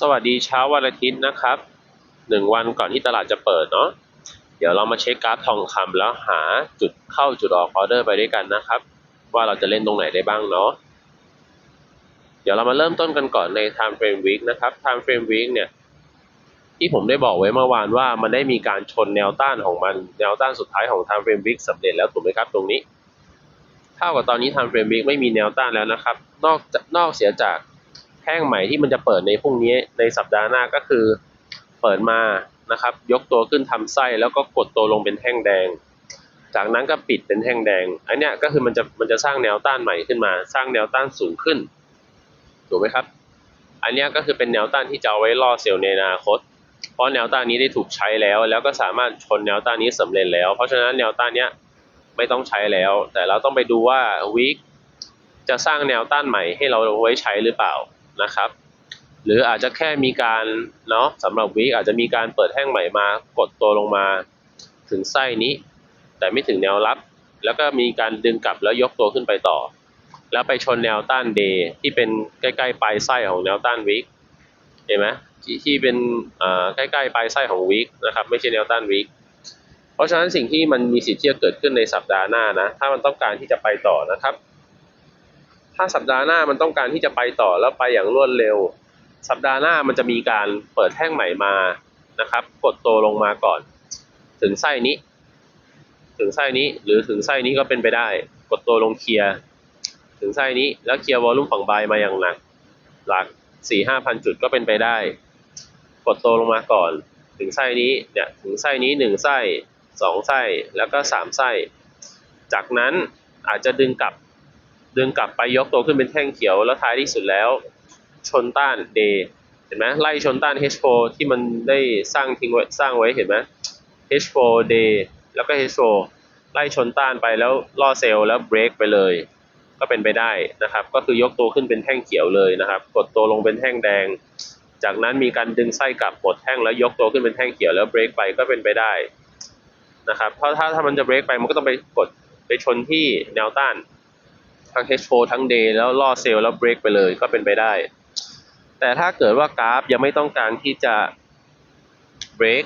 สวัสดีเช้าวันอาทิตย์นะครับหนึ่งวันก่อนที่ตลาดจะเปิดเนาะเดี๋ยวเรามาเช็คกราฟทองคำแล้วหาจุดเข้าจุดออกออเดอร์ไปด้วยกันนะครับ ว่าเราจะเล่นตรงไหนได้บ้างเนาะเดี๋ยวเรามาเริ่มต้นกันก่อนใน time frame week นะครับ time frame week เนี่ยที่ผมได้บอกไว้เมื่อวานว่ามันได้มีการชนแนวต้านของมันแนวต้านสุดท้ายของ time frame week สำเร็จแล้วถูกไหมครับตรงนี้เท่ากับตอนนี้ time frame week ไม่มีแนวต้านแล้วนะครับ นอกจากนอกเสียจาก แท่งใหม่ที่มันจะเปิดในพรุ่งนี้ในสัปดาห์หน้าก็คือเปิดมานะครับ ยกตัวขึ้นทำไส้แล้วก็กดตัวลงเป็นแท่งแดง จากนั้นก็ปิดเป็นแท่งแดงอันเนี้ยก็คือมันจะมันจะสร้างแนวต้านใหม่ขึ้นมา สร้างแนวต้านสูงขึ้นถูกไหมครับ อันเนี้ยก็คือเป็นแนวต้านที่จะเอาไว้ล่อเซลล์ในอนาคต เพราะแนวต้านนี้ได้ถูกใช้แล้ว แล้วก็สามารถชนแนวต้านนี้สำเร็จแล้ว เพราะฉะนั้นแนวต้านเนี้ยไม่ต้องใช้แล้ว แต่เราต้องไปดูว่าวีคจะสร้างแนวต้านใหม่ให้เราไว้ใช้หรือเปล่า นะครับ หรืออาจจะแค่มีการเนาะสำหรับวีคอาจจะมีการเปิดแท่งใหม่มากดตัวลงมาถึงไส้นี้ แต่ไม่ถึงแนวรับ แล้วก็มีการดึงกลับแล้วยกตัวขึ้นไปต่อ แล้วไปชนแนวต้านเดย์ที่เป็นใกล้ๆปลายไส้ของแนวต้านวีคเห็นไหมที่ที่เป็นอ่าใกล้ๆปลายไส้ของวีคนะครับไม่ใช่แนวต้านวีคเพราะฉะนั้นสิ่งที่มันมีสิทธิ์ที่จะเกิดขึ้นในสัปดาห์หน้านะ ถ้ามันต้องการที่จะไปต่อนะครับ ถ้าสัปดาห์หน้ามันต้องการที่จะไปต่อแล้วไปอย่างรวดเร็ว สัปดาห์หน้ามันจะมีการเปิดแท่งใหม่มานะครับ กดตัวลงมาก่อน ถึงไส้นี้ ถึงไส้นี้หรือถึงไส้นี้ก็เป็นไปได้ กดตัวลงเคลียร์ถึงไส้นี้แล้วเคลียร์วอลลุ่มฝั่งบายมาอย่างหนัก หลักสี่ห้าพันจุดก็เป็นไปได้ กดตัวลงมาก่อน ถึงไส้นี้เนี่ยถึงไส้นี้หนึ่งไส้สองไส้แล้วก็สามไส้ จากนั้นอาจจะดึงกลับ ดึงกลับไปยกตัวขึ้นเป็นแท่งเขียวแล้วท้ายที่สุดแล้ว ชนต้านเดเห็นไหมไล่ชนต้าน H4 ที่มันได้สร้างทิ้งไว้สร้างไว้เห็นไหม H4 day แล้วก็ H4 ไล่ชนต้านไปแล้วล่อเซลล์แล้วเบรกไปเลย ก็เป็นไปได้นะครับ ก็คือยกตัวขึ้นเป็นแท่งเขียวเลยนะครับ กดตัวลงเป็นแท่งแดง จากนั้นมีการดึงไส้กลับกดแท่งแล้วยกตัวขึ้นเป็นแท่งเขียวแล้วเบรกไปก็เป็นไปได้นะครับเพราะถ้าถ้ามันจะเบรกไปมันก็ต้องไปกดไปชนที่แนวต้าน ทั้ง H4 ทั้ง day แล้วล่อเซลล์แล้วเบรกไปเลยก็เป็นไปได้ แต่ถ้าเกิดว่ากราฟยังไม่ต้องการที่จะเบรก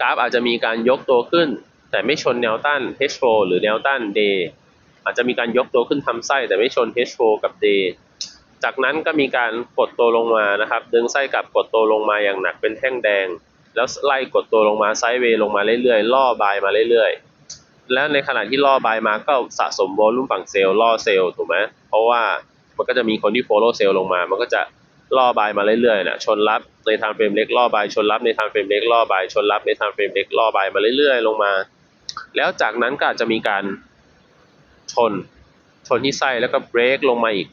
กราฟอาจจะมีการยกตัวขึ้น แต่ไม่ชนแนวต้าน H4 หรือแนวต้าน day อาจจะมีการยกตัวขึ้นทำไส้ แต่ไม่ชน H4 กับ day จากนั้นก็มีการกดตัวลงมานะครับ ดึงไส้กลับกดตัวลงมาอย่างหนักเป็นแท่งแดง แล้วไล่กดตัวลงมาไซด์เวย์ลงมาเรื่อยๆล่อบายมาเรื่อยๆ แล้วในขณะที่ล่อบายมาก็สะสมโวลุ่มฝั่งเซลล์ล่อเซลล์ถูกไหมเพราะว่ามันก็จะมีคนที่ follow เซลล์ลงมา มันก็จะล่อบายมาเรื่อยๆนะชนรับในทางเฟรมเล็กล่อบายชนรับในทางเฟรมเล็กล่อบายชนรับในทางเฟรมเล็กล่อบายมาเรื่อยๆ ลงมา แล้วจากนั้นก็อาจจะมีการชนชนที่ไส้แล้วก็เบรกลงมาอีก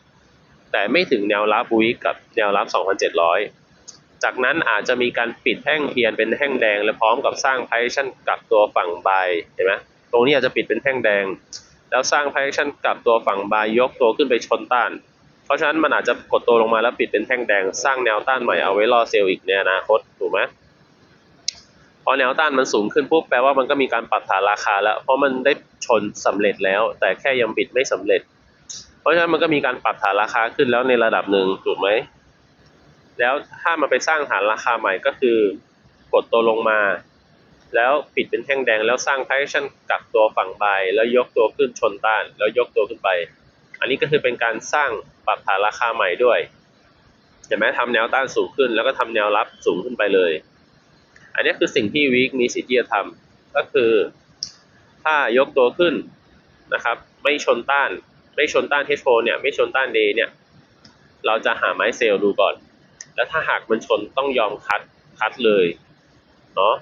แต่ไม่ถึงแนวรับวีกับแนวรับ 2,700 จากนั้นอาจจะมีการปิดแท่งเทียนเป็นแท่งแดง และพร้อมกับสร้างไพชั่นกับตัวฝั่งบายเห็นไหม รงนี้อาจจะปิดเป็นแท่งแดง แล้วสร้างไพชั่นกับตัวฝั่งบายยกตัวขึ้นไปชนต้าน เพราะฉะนั้นมันอาจจะกดตัวลงมาแล้วปิดเป็นแท่งแดง สร้างแนวต้านใหม่เอาไว้รอเซลล์อีกในอนาคตถูกไหมพอแนวต้านมันสูงขึ้นปุ๊บแปลว่ามันก็มีการปรับฐานราคาแล้ว เพราะมันได้ชนสำเร็จแล้ว แต่แค่ยังปิดไม่สำเร็จ เพราะฉะนั้นมันก็มีการปรับฐานราคาขึ้นแล้วในระดับหนึ่งถูกไหมแล้วถ้ามันไปสร้างฐานราคาใหม่ก็คือกดตัวลงมา แล้วปิดเป็นแท่งแดงแล้วสร้างไพชั่นกับตัวฝั่งใบแล้วยกตัวขึ้นชนต้าน แล้วยกตัวขึ้นไป อันนี้ก็คือเป็นการสร้างปรับฐานราคาใหม่ด้วยเห็นไหมทำแนวต้านสูงขึ้น แล้วก็ทำแนวรับสูงขึ้นไปเลย อันนี้คือสิ่งที่วีคมีสิทธิ์จะทำก็คือถ้ายกตัวขึ้นนะครับ ไม่ชนต้าน ไม่ชนต้าน H4 เนี่ยไม่ชนต้าน Day เนี่ยเราจะหาไม้เซลล์ดูก่อน แล้วถ้าหากมันชนต้องยอมคัดคัดเลยเนาะ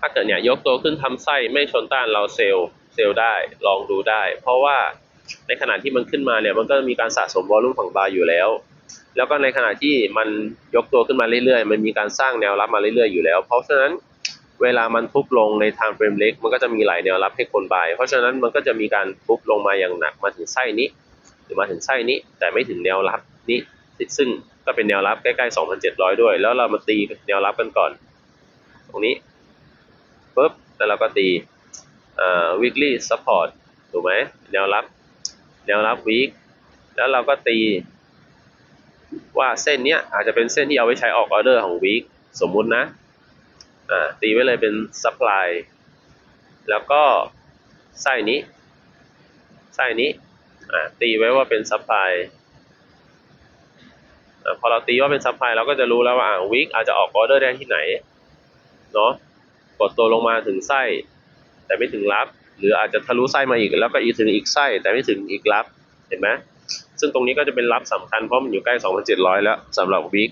ถ้าเกิดเนี่ยยกตัวขึ้นทำไส้ไม่ชนต้านเราเซลล์เซลล์ได้ลองดูได้ เพราะว่าในขณะที่มันขึ้นมาเนี่ยมันก็มีการสะสมวอลลุ่มฝั่งบาร์อยู่แล้ว แล้วก็ในขณะที่มันยกตัวขึ้นมาเรื่อยๆ มันมีการสร้างแนวรับมาเรื่อยๆอยู่แล้ว เพราะฉะนั้นเวลามันทุบลงในทางเฟรมเล็ก มันก็จะมีหลายแนวรับให้คนบาย เพราะฉะนั้นมันก็จะมีการทุบลงมาอย่างหนักมาถึงไส้นี้หรือมาถึงไส้นี้แต่ไม่ถึงแนวรับนี้ซึ่งก็เป็นแนวรับใกล้ๆ 2,700 ด้วย แล้วเรามาตีแนวรับกันก่อน ตรงนี้ ปุ๊บแล้วเราก็ตีอ่า weekly support ถูกไหมแนวรับ แนวรับ week แล้วเราก็ตี ว่าเส้นเนี้ยอาจจะเป็นเส้นที่เอาไว้ใช้ออกออเดอร์ของวีคสมมุตินะอ่าตีไว้เลยเป็น supply แล้วก็ไส้นี้ ไส้นี้อ่าตีไว้ว่าเป็น supply พอเราตีว่าเป็น supply เราก็จะรู้แล้วว่าวีคอาจจะออกออเดอร์ได้ที่ไหนเนาะ กดตัวลงมาถึงไส้ แต่ไม่ถึงรับ หรืออาจจะทะลุไส้มาอีก แล้วก็อีกถึงอีกไส้ แต่ไม่ถึงอีกรับเห็นไหมซึ่งตรงนี้ก็จะเป็นรับสำคัญเพราะมันอยู่ใกล้ 2,700 แล้วสำหรับวีค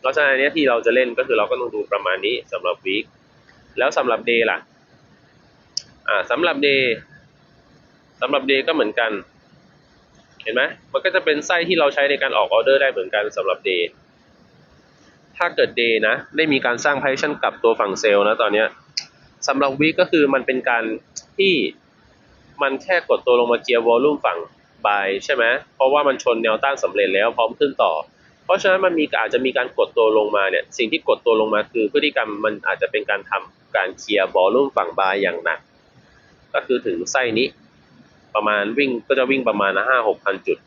เพราะฉะนั้นอันเนี้ยที่เราจะเล่นก็คือเราก็ต้องดูประมาณนี้สำหรับวีคแล้วสำหรับเดย์ล่ะอ่าสำหรับเดย์สำหรับเดย์ก็เหมือนกัน เห็นไหมมันก็จะเป็นไส้ที่เราใช้ในการออกออเดอร์ได้เหมือนกันสำหรับเดย์ ถ้าเกิดเดย์นะ ได้มีการสร้าง partition กับตัวฝั่งเซลล์นะตอนเนี้ยสำหรับวีคก็คือมันเป็นการที่มันแค่กดตัวลงมาเกียร์วอลลุ่มฝั่งบายใช่ไหมเพราะว่ามันชนแนวต้านสำเร็จแล้วพร้อมขึ้นต่อ เพราะฉะนั้นมันมีอาจจะมีการกดตัวลงมาเนี่ย สิ่งที่กดตัวลงมาคือ พฤติกรรมมันอาจจะเป็นการทำการเคลียร์บอลลุ่มฝั่งบายอย่างหนัก ก็คือถึงไส้นี้ประมาณวิ่งก็จะวิ่งประมาณห้าหกพันจุด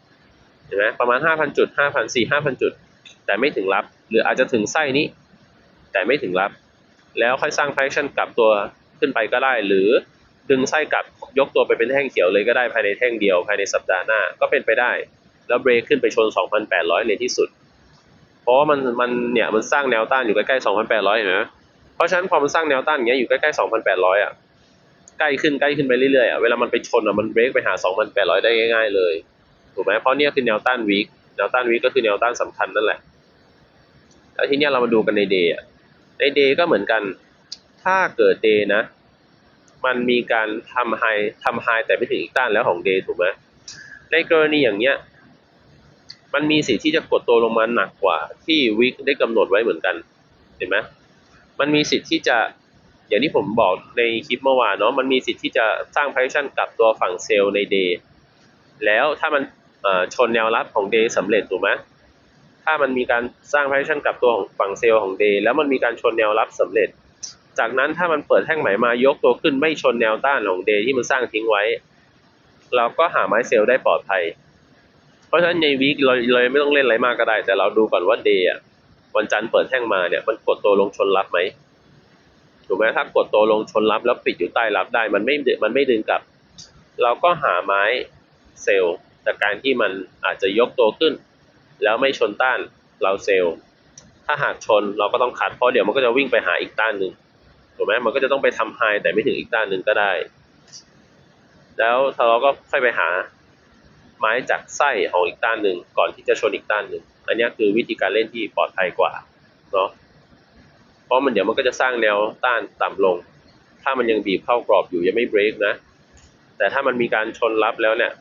เห็นไหมประมาณห้าพันจุดห้าพันสี่ห้าพันจุด แต่ไม่ถึงรับ หรืออาจจะถึงไส้นี้ แต่ไม่ถึงรับ แล้วค่อยสร้าง traction กลับตัวขึ้นไปก็ได้ หรือดึงไส้กลับยกตัวไปเป็นแท่งเขียวเลยก็ได้ภายในแท่งเดียวภายในสัปดาห์หน้าก็เป็นไปได้ แล้วเบรกขึ้นไปชน 2,800 ในที่สุด เพราะว่ามันมันเนี่ยมันสร้างแนวต้านอยู่ใกล้ๆ 2,800เห็นไหมเพราะฉะนั้นพอมันสร้างแนวต้านอย่างเงี้ยอยู่ใกล้ๆ 2,800 อะใกล้ขึ้นใกล้ขึ้นไปเรื่อยๆอะเวลามันไปชนอะมันเบรกไปหา 2,800 ได้ง่ายๆเลยถูกไหมเพราะเนี่ยคือแนวต้านวีคแนวต้านวีคก็คือแนวต้านสำคัญนั่นแหละ แล้วทีเนี้ยเรามาดูกันในเดย์อะในเดย์ก็เหมือนกัน ถ้าเกิดเดย์นะ มันมีการทำไฮทำไฮแต่ไม่ถึงอีกต้านแล้วของเดย์ถูกไหมในกรณีอย่างเงี้ย มันมีสิทธิ์ที่จะกดตัวลงมาหนักกว่า ที่วิกได้กำหนดไว้เหมือนกันเห็นไหมมันมีสิทธิ์ที่จะอย่างที่ผมบอกในคลิปเมื่อวานเนาะมันมีสิทธิ์ที่จะสร้าง position กับตัวฝั่งเซลล์ในเดย์แล้วถ้ามันชนแนวรับของเดย์สำเร็จถูกไหม ถ้ามันมีการสร้าง position กับตัวของฝั่งเซลล์ของเดย์แล้วมันมีการชนแนวรับสำเร็จ จากนั้นถ้ามันเปิดแท่งใหม่มายกตัวขึ้นไม่ชนแนวต้านของเดย์ที่มันสร้างทิ้งไว้ เราก็หาไม้เซลล์ได้ปลอดภัย เพราะฉะนั้นในวีคเราเราไม่ต้องเล่นอะไรมากก็ได้ แต่เราดูก่อนว่าเดย์อะวันจันทร์เปิดแท่งมาเนี่ยมันกดตัวลงชนรับไหมถูกไหมถ้ากดตัวลงชนรับแล้วปิดอยู่ใต้รับได้ มันไม่มันไม่ดึงกลับ เราก็หาไม้เซลล์จากการที่มันอาจจะยกตัวขึ้น แล้วไม่ชนต้านเราเซลล์ ถ้าหากชนเราก็ต้องคัดเพราะเดี๋ยวมันก็จะวิ่งไปหาอีกต้านหนึ่งถูกไหมมันก็จะต้องไปทำไฮแต่ไม่ถึงอีกต้านหนึ่งก็ได้ แล้วเราก็ค่อยไปหาไม้จากไส้ของอีกต้านหนึ่งก่อนที่จะชนอีกต้านหนึ่งอันนี้คือวิธีการเล่นที่ปลอดภัยกว่าเนาะเพราะมันเดี๋ยวมันก็จะสร้างแนวต้านต่ำลง ถ้ามันยังบีบเข้ากรอบอยู่ยังไม่เบรกนะ แต่ถ้ามันมีการชนรับแล้วเนี่ย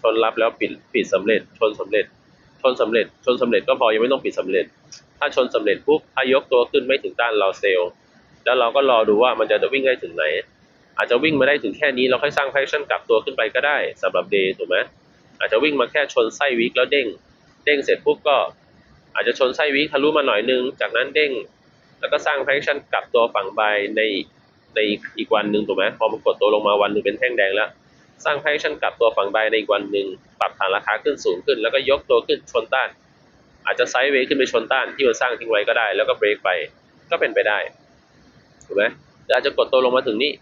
ชนรับแล้วปิดปิดสำเร็จชนสำเร็จ ชนสำเร็จ ชนสำเร็จก็พอยังไม่ต้องปิดสำเร็จ ถ้าชนสำเร็จปุ๊บถ้ายกตัวขึ้นไม่ถึงต้านเราเซลล์แล้วเราก็รอดูว่ามันจะวิ่งได้ถึงไหน อาจจะวิ่งมาได้ถึงแค่นี้เราค่อยสร้าง traction กลับตัวขึ้นไปก็ได้สำหรับเดย์ถูกไหมอาจจะวิ่งมาแค่ชนไส้วิกแล้วเด้ง เด้งเสร็จปุ๊บก็อาจจะชนไส้วิกทะลุมาหน่อยนึง จากนั้นเด้ง แล้วก็สร้าง traction กลับตัวฝั่งใบในในอีกวันหนึ่งถูกไหมพอมันกดตัวลงมาวันหนึ่งเป็นแท่งแดงแล้ว สร้าง traction กลับตัวฝั่งบในอีกวันหนึ่งปรับฐานราคาขึ้นสูงขึ้น แล้วก็ยกตัวขึ้นชนต้าน อาจจะไซด์เวย์ขึ้นไปชนต้านที่มันสร้างทิ้งไว้ก็ได้ แล้วก็เบรกไปก็เป็นไปได้ถูกไหมหรืออาจจะกดตัวลงมาถึงนี่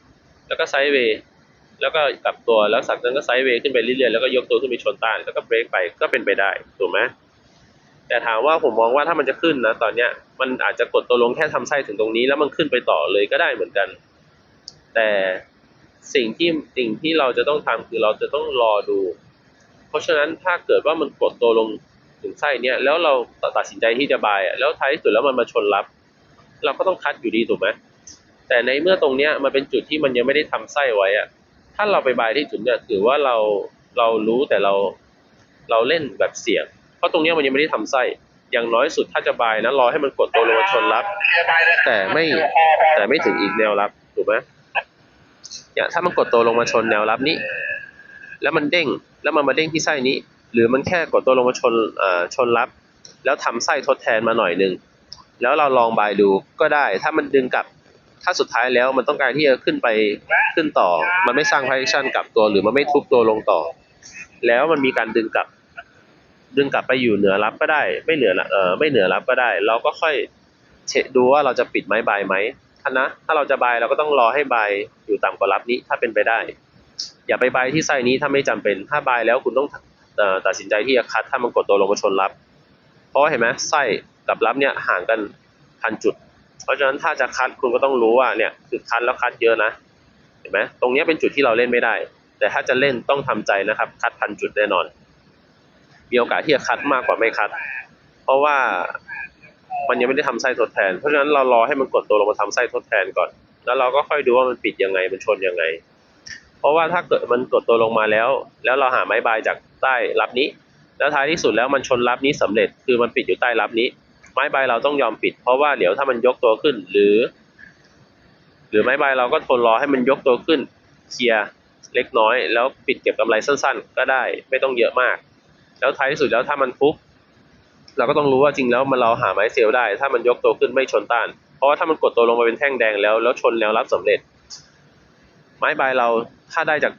แล้วก็ไซด์เวย์แล้วก็กลับตัวแล้วสักนั้นก็ไซด์เวย์ขึ้นไปเรื่อยๆแล้วก็ยกตัวขึ้นไปชนต้านแล้วก็เบรกไปก็เป็นไปได้ถูกไหมแต่ถามว่าผมมองว่าถ้ามันจะขึ้นนะตอนเนี้ยมันอาจจะกดตัวลงแค่ทำไส้ถึงตรงนี้ แล้วมันขึ้นไปต่อเลยก็ได้เหมือนกัน แต่ สิ่งที่สิ่งที่เราจะต้องทำคือเราจะต้องรอดู เพราะฉะนั้นถ้าเกิดว่ามันกดตัวลงถึงไส้เนี้ยแล้วเราตัดสินใจที่จะบายอะแล้วท้ายที่สุดแล้วมันมาชนรับ เราก็ต้องคัดอยู่ดีถูกไหมแต่ในเมื่อตรงเนี้ยมันเป็นจุดที่มันยังไม่ได้ทำไส้ไว้อะถ้าเราไปบายที่จุดเนี้ยถือว่าเราเรารู้แต่เราเราเล่นแบบเสี่ยง เพราะตรงเนี้ยมันยังไม่ได้ทำไส้อย่างน้อยสุดถ้าจะบายนะรอให้มันกดตัวลงมาชนรับ แต่ไม่แต่ไม่ถึงอีกแนวรับถูกไหม อย่างถ้ามันกดตัวลงมาชนแนวรับนี้ แล้วมันเด้งแล้วมันมาเด้งที่ไส้นี้ หรือมันแค่กดตัวลงมาชนเอ่อชนรับ แล้วทำไส้ทดแทนมาหน่อยหนึ่งแล้วเราลองบายดูก็ได้ ถ้ามันดึงกลับถ้าสุดท้ายแล้วมันต้องการที่จะขึ้นไปขึ้นต่อ มันไม่สร้าง position กลับตัว หรือมันไม่ทุบตัวลงต่อ แล้วมันมีการดึงกลับ ดึงกลับไปอยู่เหนือรับก็ได้ ไม่เหนือเออไม่เหนือรับก็ได้ เราก็ค่อยเช็คดูว่าเราจะปิดไม้บายไหม นะ ถ้าเราจะบายเราก็ต้องรอให้บายอยู่ต่ำกว่ารับนี้ถ้าเป็นไปได้ อย่าไปบายที่ไส้นี้ถ้าไม่จำเป็น ถ้าบายแล้วคุณต้องตัดสินใจที่จะคัดถ้ามันกดตัวลงมาชนรับ เพราะเห็นไหมไส้กับรับเนี่ยห่างกันพันจุด เพราะฉะนั้นถ้าจะคัดคุณก็ต้องรู้ว่าเนี่ยคือคัดแล้วคัดเยอะนะ เห็นไหมตรงนี้เป็นจุดที่เราเล่นไม่ได้ แต่ถ้าจะเล่นต้องทำใจนะครับ คัดพันจุดแน่นอน มีโอกาสที่จะคัดมากกว่าไม่คัด เพราะว่า มันยังไม่ได้ทำไส้ทดแทน เพราะฉะนั้นเรารอให้มันกดตัวลงมาทำไส้ทดแทนก่อน แล้วเราก็ค่อยดูว่ามันปิดยังไงมันชนยังไง เพราะว่าถ้าเกิดมันกดตัวลงมาแล้ว แล้วเราหาไม้บายจากใต้รับนี้ แล้วท้ายที่สุดแล้วมันชนรับนี้สำเร็จ คือมันปิดอยู่ใต้รับนี้ ไม้บายเราต้องยอมปิด เพราะว่าเดี๋ยวถ้ามันยกตัวขึ้นหรือ หรือไม้บายเราก็ทนรอให้มันยกตัวขึ้นเคลียร์เล็กน้อย แล้วปิดเก็บกำไรสั้น ๆ ก็ได้ไม่ต้องเยอะมาก แล้วท้ายที่สุดแล้วถ้ามันฟุบ เราก็ต้องรู้ว่าจริงแล้วมันเราหาไม้เซลได้ ถ้ามันยกตัวขึ้นไม่ชนต้าน เพราะว่าถ้ามันกดตัวลงมาเป็นแท่งแดงแล้ว แล้วชนแนวรับสำเร็จ ไม้ใบเราถ้าได้จาก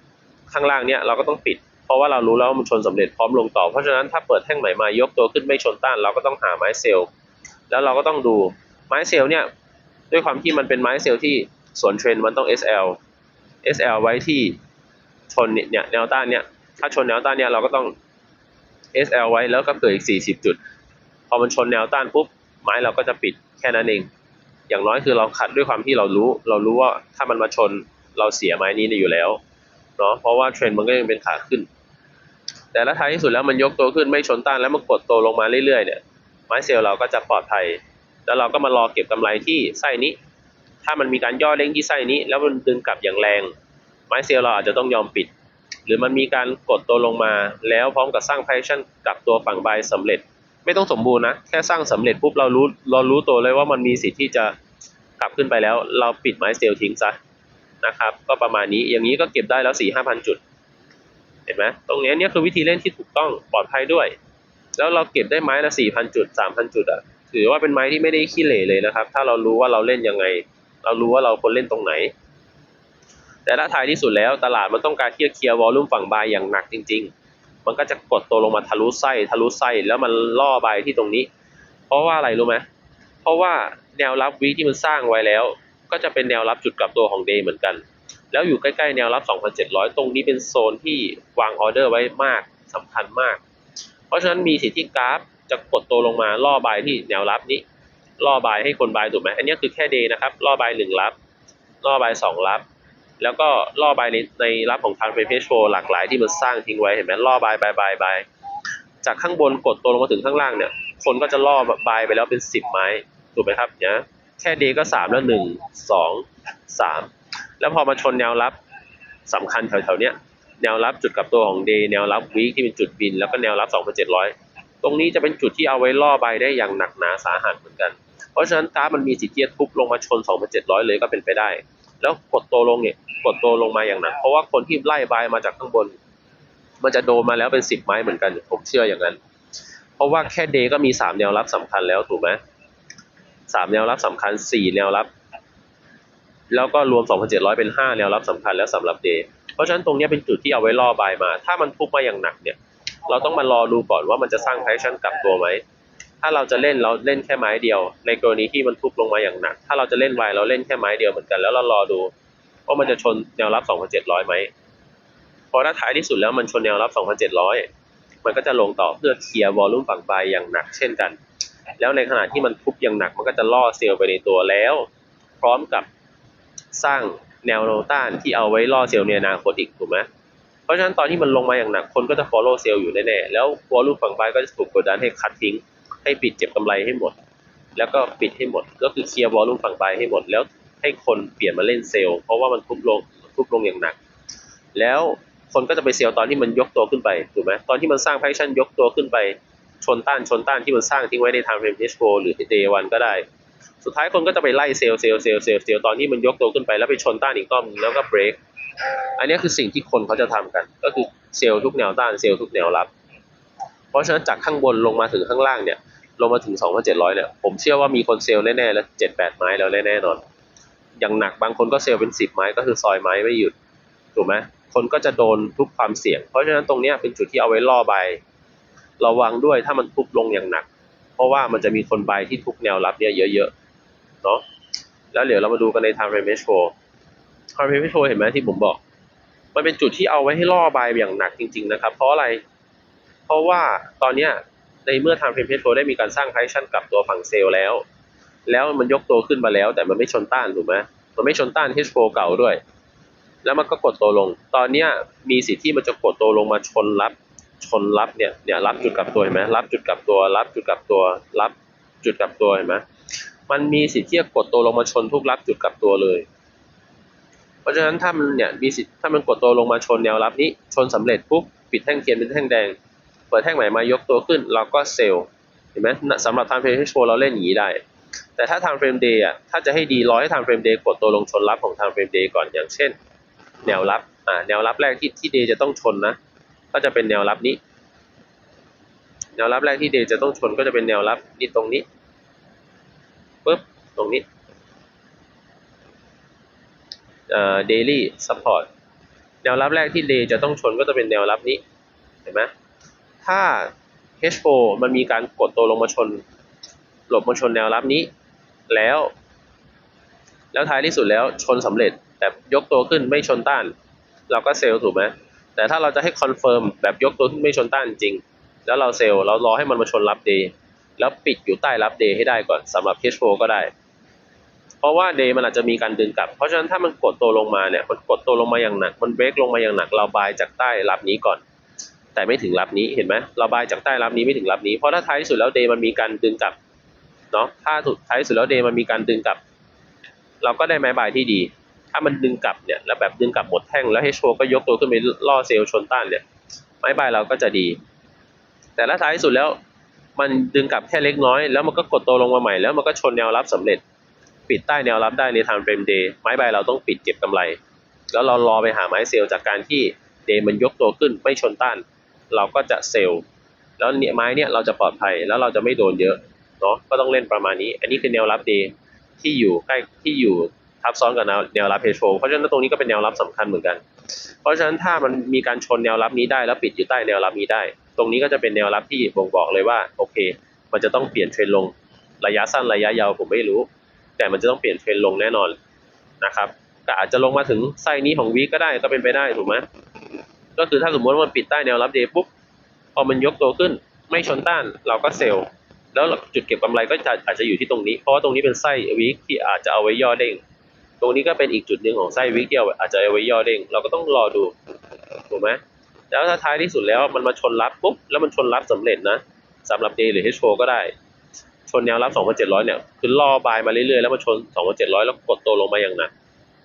ข้างล่างเนี่ยเราก็ต้องปิด เพราะว่าเรารู้แล้วว่ามันชนสำเร็จพร้อมลงต่อ เพราะฉะนั้นถ้าเปิดแท่งใหม่มายกตัวขึ้นไม่ชนต้าน เราก็ต้องหาไม้เซลแล้วเราก็ต้องดูไม้เซลเนี่ยด้วยความที่มันเป็นไม้เซลที่สวนเทรนมันต้อง SL SL ไว้ที่ชนเนี่ยแนวต้านเนี่ยถ้าชนแนวต้านเนี่ยเราก็ต้อง SL ไว้แล้วก็เกิดอีก 40 จุด พอมันชนแนวต้านปุ๊บไม้เราก็จะปิดแค่นั้นเอง อย่างน้อยคือเราขัดด้วยความที่เรารู้ เรารู้ว่าถ้ามันมาชนเราเสียไม้นี้อยู่แล้วเนาะเพราะว่าเทรนด์มันก็ยังเป็นขาขึ้น แต่ละท้ายที่สุดแล้วมันยกตัวขึ้นไม่ชนต้านแล้วมันกดตัวลงมาเรื่อยๆเนี่ยไม้เซลล์เราก็จะปลอดภัย แล้วเราก็มารอเก็บกำไรที่ไส้นี้ ถ้ามันมีการย่อเด้งที่ไส้นี้ แล้วมันดึงกลับอย่างแรง ไม้เซลล์เราอาจจะต้องยอมปิด หรือมันมีการกดตัวลงมาแล้วพร้อมกับสร้าง passion กับตัวฝั่งบายสำเร็จ ไม่ต้องสมบูรณ์นะแค่สร้างสำเร็จปุ๊บเรารู้เรารู้ตัวเลยว่ามันมีสิทธิ์ที่จะกลับขึ้นไปแล้ว เราปิดไม้เซลล์ทิ้งซะนะครับ ก็ประมาณนี้อย่างนี้ก็เก็บได้แล้วสี่ห้าพันจุด เห็นไหมตรงนี้เนี่ยคือวิธีเล่นที่ถูกต้องปลอดภัยด้วย แล้วเราเก็บได้ไม้ละสี่พันจุดสามพันจุดอะถือว่าเป็นไม้ที่ไม่ได้ขี้เหร่เลยนะครับ ถ้าเรารู้ว่าเราเล่นยังไง เรารู้ว่าเราควรเล่นตรงไหน แต่ถ้าท้ายที่สุดแล้วตลาดมันต้องการที่จะเคลียร์วอลลุ่มฝั่งบายอย่างหนักจริง ๆ มันก็จะกดตัวลงมาทะลุไส้ทะลุไส้แล้วมันล่อบที่ตรงนี้ เพราะว่าอะไรรู้ไหมเพราะว่าแนวรับวิที่มันสร้างไว้แล้ว ก็จะเป็นแนวรับจุดกลับตัวของเดย์เหมือนกัน แล้วอยู่ใกล้ๆแนวรับ 2,700 ตรงนี้เป็นโซนที่วางออเดอร์ไว้มากสำคัญมาก เพราะฉะนั้นมีสิทธิ์ที่กราฟจะกดตัวลงมาล่อบายที่แนวรับนี้ล่อบายให้คนบายถูกไหมอันนี้คือแค่เดย์นะครับล่อบายหนึ่งรับล่อบายสองรับ แล้วก็ล่อบายในในรับของทางเฟเพโชหลากหลายที่มันสร้างทิ้งไว้เห็นไหมล่อบายบายบายบายจากข้างบนกดตัวลงมาถึงข้างล่างเนี่ย คนก็จะล่อบายไปแล้วเป็นสิบไม้ถูกไหมครับเนี่ยแค่เดย์ก็สามแล้วหนึ่งสองสามแล้วพอมาชนแนวรับสำคัญแถวๆเนี้ยแนวรับจุดกับตัวของเดย์แนวรับวีคที่เป็นจุดบิน แล้วก็แนวรับสองพันเจ็ดร้อยตรงนี้จะเป็นจุดที่เอาไว้ล่อใบได้อย่างหนักหนาสาหัสเหมือนกัน เพราะฉะนั้นกราฟมันมีสิทธิ์ที่จะทุบลงมาชน 2,700 เลยก็เป็นไปได้ แล้วกดตัวลงเนี่ยกดตัวลงมาอย่างหนักเพราะว่าคนที่ไล่บายมาจากข้างบน มันจะโดนมาแล้วเป็น10ไม้เหมือนกันผมเชื่ออย่างนั้น เพราะว่าแค่เดก็มี3แนวรับสำคัญแล้วถูกไหมสามแนวรับสำคัญ4แนวรับ แล้วก็รวม 2,700 เป็น 5 แนวรับสำคัญแล้วสำหรับเดเพราะฉะนั้นตรงนี้เป็นจุดที่เอาไว้ล่อบายมา ถ้ามันทุบมาอย่างหนักเนี่ย เราต้องมารอดูก่อนว่ามันจะสร้างแพชชั่นกลับตัวไหม ถ้าเราจะเล่นเราเล่นแค่ไม้เดียว ในกรณีที่มันทุบลงมาอย่างหนัก ถ้าเราจะเล่นไวเราเล่นแค่ไม้เดียวเหมือนกันแล้วเรารอดูว่ามันจะชนแนวรับ 2,700ไหมพราะถ้าท้ายที่สุดแล้วมันชนแนวรับ 2,700 มันก็จะลงต่อเพื่อเคลียร์วอลลุ่มฝั่งบายอย่างหนักเช่นกัน แล้วในขณะที่มันทุบอย่างหนัก มันก็จะล่อเซลล์ไปในตัวแล้ว พร้อมกับสร้างแนวโนต้านที่เอาไว้ล่อเซลล์ในอนาคตอีกถูกไหมเพราะฉะนั้นตอนที่มันลงมาอย่างหนักคนก็จะ follow เซลล์อยู่แน่ๆแล้ววอลลุ่มฝั่งบายก็จะถูกกดดันให้คัดทิ้ง ให้ปิดเก็บกำไรให้หมด แล้วก็ปิดให้หมด ก็คือเคลียร์วอลลุ่มฝั่งบายให้หมด แล้วให้คนเปลี่ยนมาเล่นเซลล์เพราะว่ามันทุบลงทุบลงอย่างหนัก แล้วคนก็จะไปเซลล์ตอนที่มันยกตัวขึ้นไปถูกไหมตอนที่มันสร้างแพชชั่นยกตัวขึ้นไป ชนต้านชนต้านที่มันสร้างทิ้งไว้ใน time frame H4 หรือ day 1ก็ได้ สุดท้ายคนก็จะไปไล่เซลล์เซลล์เซลล์เซลล์เซลล์ตอนที่มันยกตัวขึ้นไปแล้วไปชนต้านอีกรอบนึงแล้วก็เบรกอันนี้คือสิ่งที่คนเขาจะทำกัน ก็คือเซลล์ทุกแนวต้านเซลล์ทุกแนวรับ เพราะฉะนั้นจากข้างบนลงมาถึงข้างล่างเนี่ย ลงมาถึง 2,700 เนี่ย ผมเชื่อว่ามีคนเซลล์แน่ๆ แล้ว7-8 ไม้แล้วแน่ๆนอน อย่างหนักบางคนก็เซลล์เป็น 10 ไม้ก็คือซอยไม้ไม่หยุด ถูกไหมคนก็จะโดนทุกความเสี่ยง เพราะฉะนั้นตรงนี้เป็นจุดที่เอาไว้ล่อใบ ระวังด้วยถ้ามันทุบลงอย่างหนัก เพราะว่ามันจะมีคนใบที่ทุบแนวรับเนี่ยเยอะๆ เนาะแล้วเดี๋ยวเรามาดูกันใน time frame ratio time frame ratio เห็นไหมที่ผมบอก มันเป็นจุดที่เอาไว้ให้ล่อใบอย่างหนักจริง ๆ นะครับ เพราะอะไร เพราะว่าตอนเนี้ย ในเมื่อ time frame ratio ได้มีการสร้าง correction กลับตัวฝั่งเซลล์แล้ว แล้วมันยกตัวขึ้นมาแล้ว แต่มันไม่ชนต้านถูกไหมมันไม่ชนต้าน H4 เก่าด้วย แล้วมันก็กดตัวลง ตอนเนี้ยมีสิทธิ์ที่มันจะกดตัวลงมาชนรับ ชนรับเนี่ย เนี่ยรับจุดกลับตัวเห็นไหมรับจุดกลับตัว รับจุดกลับตัว รับจุดกลับตัวเห็นไหมมันมีสิทธิ์ที่จะกดตัวลงมาชนทุกรับจุดกลับตัวเลย เพราะฉะนั้นถ้ามันเนี่ยมีสิทธิ์ถ้ามันกดตัวลงมาชนแนวรับนี้ ชนสำเร็จปุ๊บปิดแท่งเทียนเป็นแท่งแดง ปิดแท่งใหม่มายกตัวขึ้น เราก็เซลล์เห็นไหมสำหรับ time frame H4 เราเล่นอย่างนี้ได้ แต่ถ้า time frame day อะถ้าจะให้ดีรอให้ time frame day กดตัวลงชนรับของ time frame day ก่อนอย่างเช่น แนวรับอ่าแนวรับแรกที่ที่ day จะต้องชนนะ ก็จะเป็นแนวรับนี้ แนวรับแรกที่ day จะต้องชนก็จะเป็นแนวรับนี่ตรงนี้ปึ๊บตรงนี้เอ่อ daily support แนวรับแรกที่ day จะต้องชนก็จะเป็นแนวรับนี้เห็นไหม ถ้า H4 มันมีการกดตัวลงมาชน หลบมาชนแนวรับนี้ แล้ว แล้วท้ายที่สุดแล้วชนสำเร็จ แต่ยกตัวขึ้นไม่ชนต้าน เราก็เซลล์ถูกไหมแต่ถ้าเราจะให้คอนเฟิร์มแบบยกตัวขึ้นไม่ชนต้านจริง แล้วเราเซลล์เรารอให้มันมาชนรับเดย์แล้วปิดอยู่ใต้รับเดย์ให้ได้ก่อนสำหรับ H4 ก็ได้ เพราะว่าเดย์มันอาจจะมีการดึงกลับ เพราะฉะนั้นถ้ามันกดตัวลงมาเนี่ยมันกดตัวลงมาอย่างหนัก มันเบรกลงมาอย่างหนักเราบายจากใต้รับนี้ก่อน แต่ไม่ถึงรับนี้เห็นไหมเราบายจากใต้รับนี้ไม่ถึงรับนี้เพราะถ้าท้ายสุดแล้วเดย์มันมีการดึงกลับเนาะถ้าถูกท้ายสุดแล้วเดย์มันมีการดึงกลับ เราก็ได้ไม้บายที่ดี ถ้ามันดึงกลับเนี่ยแล้วแบบดึงกลับหมดแท่งแล้วเฮโชก็ยกตัวขึ้นไปล่อเซลล์ชนต้านเนี่ยไม้บายเราก็จะดี แต่ละท้ายสุดแล้วมันดึงกลับแค่เล็กน้อย แล้วมันก็กดตัวลงมาใหม่แล้วมันก็ชนแนวรับสำเร็จ ปิดใต้แนวรับได้ในทางเฟรมเดย์ไม้บายเราต้องปิดเก็บกำไร แล้วเรารอไปหาไม้เซลล์จากการที่เดย์มันยกตัวขึ้นไม่ชนต้าน เราก็จะเซลล์แล้วเนี่ยไม้เนี่ยเราจะปลอดภัยแล้วเราจะไม่โดนเยอะเนาะก็ต้องเล่นประมาณนี้ อันนี้คือแนวรับเดย์ที่อยู่ใกล้ที่อยู่ทับซ้อนกับแนวแนวรับเพโชเพราะฉะนั้นตรงนี้ก็เป็นแนวรับสำคัญเหมือนกัน เพราะฉะนั้นถ้ามันมีการชนแนวรับนี้ได้แล้วปิดอยู่ใต้แนวรับนี้ได้ ตรงนี้ก็จะเป็นแนวรับที่บ่งบอกเลยว่าโอเค มันจะต้องเปลี่ยนเทรนลงระยะสั้นระยะยาวผมไม่รู้ แต่มันจะต้องเปลี่ยนเทรนลงแน่นอนนะครับก็อาจจะลงมาถึงไส้นี้ของวีก็ได้ก็เป็นไปได้ถูกไหม ก็คือถ้าสมมติว่ามันปิดใต้แนวรับเดย์ปุ๊บพอมันยกตัวขึ้น ไม่ชนต้านเราก็เซลล์แล้วจุดเก็บกำไรก็จะอาจจะอยู่ที่ตรงนี้ เพราะว่าตรงนี้เป็นไส้วิกที่อาจจะเอาไว้ย่อเด้ง ตรงนี้ก็เป็นอีกจุดหนึ่งของไส้วิกที่เอาอาจจะเอาไว้ย่อเด้ง เราก็ต้องรอดูถูกไหมแล้วถ้าท้ายที่สุดแล้วมันมาชนรับปุ๊บแล้วมันชนรับสำเร็จนะสำหรับ day หรือ H4 ก็ได้ ชนแนวรับ 2,700 เนี่ย คือรอบายมาเรื่อยๆ แล้วมันชน 2,700 แล้วกดตัวลงมาอย่างหนัก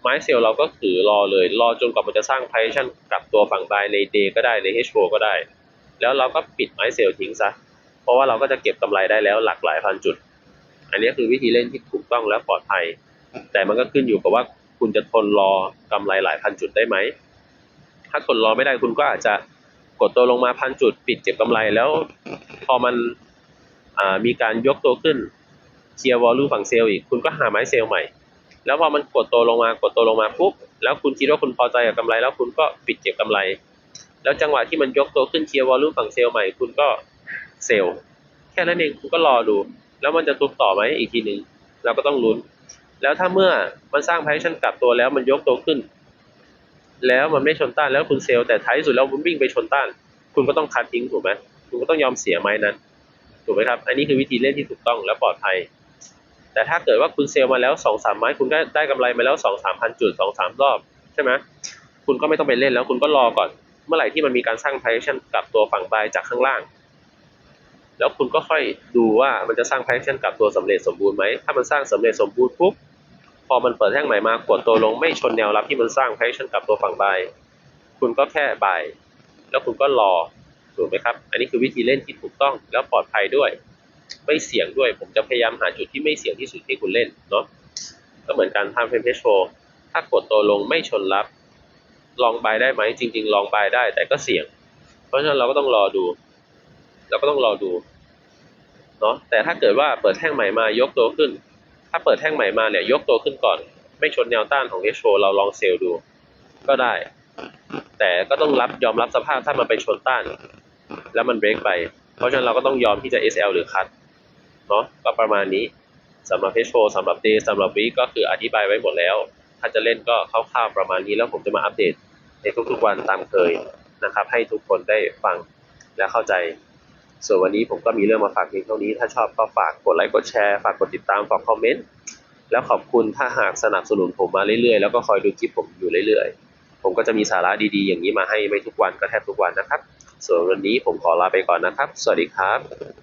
ไม้เซลล์เราก็ถือรอเลย รอจนกว่ามันจะสร้าง position กลับตัวฝั่งบายใน day ก็ได้ใน H4 ก็ได้ แล้วเราก็ปิดไม้เซลล์ทิ้งซะ เพราะว่าเราก็จะเก็บกำไรได้แล้วหลากหลายพันจุด อันนี้คือวิธีเล่นที่ถูกต้องและปลอดภัย แต่มันก็ขึ้นอยู่กับว่าคุณจะทนรอกำไรหลายพันจุดได้ไหม ถ้าทนรอไม่ได้คุณก็อาจจะกดตัวลงมาพันจุด ปิดเก็บกำไรแล้ว พอมันมีการยกตัวขึ้นเคลียร์วอลลุ่มฝั่งเซลล์อีก คุณก็หาไม้เซลล์ใหม่ แล้วพอมันกดตัวลงมากดตัวลงมาปุ๊บแล้วคุณคิดว่าคุณพอใจกับกำไร แล้วคุณก็ปิดเก็บกำไร แล้วจังหวะที่มันยกตัวขึ้นเคลียร์วอลลุ่มฝั่งเซลล์ใหม่คุณก็เซลล์แค่นั้นเองคุณก็รอดู แล้วมันจะทุบต่อไหมอีกทีหนึ่งเราก็ต้องลุ้น แล้วถ้าเมื่อมันสร้าง position กลับตัวแล้วมันยกตัวขึ้น แล้วมันไม่ชนต้านแล้วคุณเซลล์แต่ท้ายสุดแล้วมันวิ่งไปชนต้าน คุณก็ต้องคัดทิ้งถูกไหมคุณก็ต้องยอมเสียไม้นั้นถูกไหมครับ อันนี้คือวิธีเล่นที่ถูกต้องและปลอดภัย แต่ถ้าเกิดว่าคุณเซลล์มาแล้วสองสามไม้คุณก็ได้กำไรมาแล้วสองสามพันจุดสองสามรอบใช่ไหมคุณก็ไม่ต้องไปเล่นแล้วคุณก็รอก่อน เมื่อไหร่ที่มันมีการสร้าง position กลับตัวฝั่งบายจากข้างล่าง แล้วคุณก็ค่อยดูว่ามันจะสร้าง position กลับตัวสำเร็จสมบูรณ์ไหมถ้ามันสร้างสำเร็จสมบูรณ์ปุ๊บพอมันเปิดแท่งใหม่มากดตัวลงไม่ชนแนวรับที่มันสร้าง position กลับตัวฝั่งบายคุณก็แค่บายแล้วคุณก็รอถูกไหมครับ อันนี้คือวิธีเล่นที่ถูกต้องแล้วปลอดภัยด้วย ไม่เสี่ยงด้วย ผมจะพยายามหาจุดที่ไม่เสี่ยงที่สุดที่คุณเล่นเนาะก็เหมือนการทำเพนเพชโชถ้ากดตัวลงไม่ชนรับ ลองบายได้ไหมจริง ๆ ลองบายได้แต่ก็เสี่ยง เพราะฉะนั้นเราก็ต้องรอดู เราก็ต้องรอดูเนาะแต่ถ้าเกิดว่าเปิดแท่งใหม่มายกตัวขึ้น ถ้าเปิดแท่งใหม่มาเนี่ยยกตัวขึ้นก่อน ไม่ชนแนวต้านของเอชโชเราลองเซลล์ดู ก็ได้ แต่ก็ต้องรับยอมรับสภาพถ้ามันไปชนต้าน แล้วมันเบรกไป เพราะฉะนั้นเราก็ต้องยอมที่จะ SL หรือคัด เนาะก็ประมาณนี้สำหรับ H4 สำหรับ Day สำหรับ Week ก็คืออธิบายไว้หมดแล้ว ถ้าจะเล่นก็คร่าวๆประมาณนี้แล้วผมจะมาอัปเดตในทุกๆวันตามเคยนะครับ ให้ทุกคนได้ฟังและเข้าใจ ส่วนวันนี้ผมก็มีเรื่องมาฝากเพียงเท่านี้ ถ้าชอบก็ฝากกดไลค์กดแชร์ฝากกดติดตามฝากคอมเมนต์แล้วขอบคุณถ้าหากสนับสนุนผมมาเรื่อยๆ แล้วก็คอยดูคลิปผมอยู่เรื่อยๆ ผมก็จะมีสาระดีๆ อย่างนี้มาให้ไม่ทุกวันก็แทบทุกวันนะครับ ส่วนวันนี้ผมขอลาไปก่อนนะครับ สวัสดีครับ